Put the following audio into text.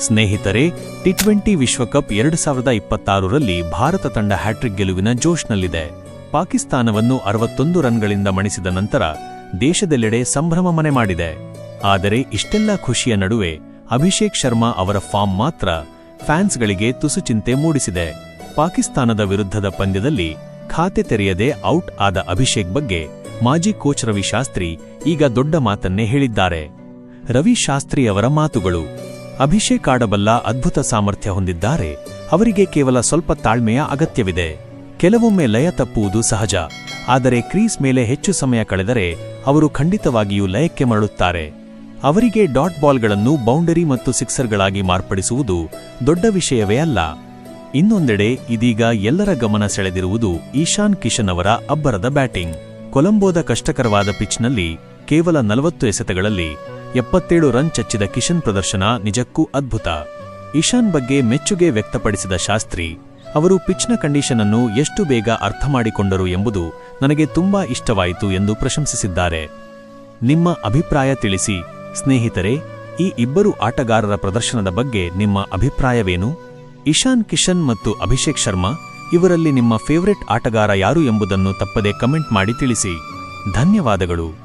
ಸ್ನೇಹಿತರೆ, T twenty ವಿಶ್ವಕಪ್ ಎರಡು ಸಾವಿರದ ಇಪ್ಪತ್ತಾರರಲ್ಲಿ ಭಾರತ ತಂಡ ಹ್ಯಾಟ್ರಿಕ್ ಗೆಲುವಿನ ಜೋಶ್ನಲ್ಲಿದೆ. ಪಾಕಿಸ್ತಾನವನ್ನು ಅರವತ್ತೊಂದು ರನ್ಗಳಿಂದ ಮಣಿಸಿದ ನಂತರ ದೇಶದೆಲ್ಲೆಡೆ ಸಂಭ್ರಮ ಮನೆ ಮಾಡಿದೆ. ಆದರೆ ಇಷ್ಟೆಲ್ಲ ಖುಷಿಯ ನಡುವೆ ಅಭಿಷೇಕ್ ಶರ್ಮಾ ಅವರ ಫಾರ್ಮ್ ಮಾತ್ರ ಫ್ಯಾನ್ಸ್ಗಳಿಗೆ ತುಸು ಚಿಂತೆ ಮೂಡಿಸಿದೆ. ಪಾಕಿಸ್ತಾನದ ವಿರುದ್ಧದ ಪಂದ್ಯದಲ್ಲಿ ಖಾತೆ ತೆರೆಯದೆ ಔಟ್ ಆದ ಅಭಿಷೇಕ್ ಬಗ್ಗೆ ಮಾಜಿ ಕೋಚ್ ರವಿ ಶಾಸ್ತ್ರಿ ಈಗ ದೊಡ್ಡ ಮಾತನ್ನೇ ಹೇಳಿದ್ದಾರೆ. ರವಿ ಶಾಸ್ತ್ರಿ ಅವರ ಮಾತುಗಳು ಅಭಿಷೇಕ್ ಆಡಬಲ್ಲ ಅದ್ಭುತ ಸಾಮರ್ಥ್ಯ ಹೊಂದಿದ್ದಾರೆ. ಅವರಿಗೆ ಕೇವಲ ಸ್ವಲ್ಪ ತಾಳ್ಮೆಯ ಅಗತ್ಯವಿದೆ. ಕೆಲವೊಮ್ಮೆ ಲಯ ತಪ್ಪುವುದು ಸಹಜ. ಆದರೆ ಕ್ರೀಸ್ ಮೇಲೆ ಹೆಚ್ಚು ಸಮಯ ಕಳೆದರೆ ಅವರು ಖಂಡಿತವಾಗಿಯೂ ಲಯಕ್ಕೆ ಮರಳುತ್ತಾರೆ. ಅವರಿಗೆ ಡಾಟ್ ಬಾಲ್ಗಳನ್ನು ಬೌಂಡರಿ ಮತ್ತು ಸಿಕ್ಸರ್ಗಳಾಗಿ ಮಾರ್ಪಡಿಸುವುದು ದೊಡ್ಡ ವಿಷಯವೇ ಅಲ್ಲ. ಇನ್ನೊಂದೆಡೆ ಇದೀಗ ಎಲ್ಲರ ಗಮನ ಸೆಳೆದಿರುವುದು ಈಶಾನ್ ಕಿಶನ್ ಅವರ ಅಬ್ಬರದ ಬ್ಯಾಟಿಂಗ್. ಕೊಲಂಬೋದ ಕಷ್ಟಕರವಾದ ಪಿಚ್ನಲ್ಲಿ ಕೇವಲ ನಲವತ್ತು ಎಸೆತಗಳಲ್ಲಿ ಎಪ್ಪತ್ತೇಳು ರನ್ ಚಚ್ಚಿದ ಕಿಶನ್ ಪ್ರದರ್ಶನ ನಿಜಕ್ಕೂ ಅದ್ಭುತ. ಇಶಾನ್ ಬಗ್ಗೆ ಮೆಚ್ಚುಗೆ ವ್ಯಕ್ತಪಡಿಸಿದ ಶಾಸ್ತ್ರಿ, ಅವರು ಪಿಚ್ನ ಕಂಡೀಷನ್ ಅನ್ನು ಎಷ್ಟು ಬೇಗ ಅರ್ಥ ಮಾಡಿಕೊಂಡರು ಎಂಬುದು ನನಗೆ ತುಂಬಾ ಇಷ್ಟವಾಯಿತು ಎಂದು ಪ್ರಶಂಸಿಸಿದ್ದಾರೆ. ನಿಮ್ಮ ಅಭಿಪ್ರಾಯ ತಿಳಿಸಿ, ಸ್ನೇಹಿತರೆ, ಈ ಇಬ್ಬರು ಆಟಗಾರರ ಪ್ರದರ್ಶನದ ಬಗ್ಗೆ ನಿಮ್ಮ ಅಭಿಪ್ರಾಯವೇನು? ಇಶಾನ್ ಕಿಶನ್ ಮತ್ತು ಅಭಿಷೇಕ್ ಶರ್ಮಾ, ಇವರಲ್ಲಿ ನಿಮ್ಮ ಫೇವರೆಟ್ ಆಟಗಾರ ಯಾರು ಎಂಬುದನ್ನು ತಪ್ಪದೆ ಕಮೆಂಟ್ ಮಾಡಿ ತಿಳಿಸಿ. ಧನ್ಯವಾದಗಳು.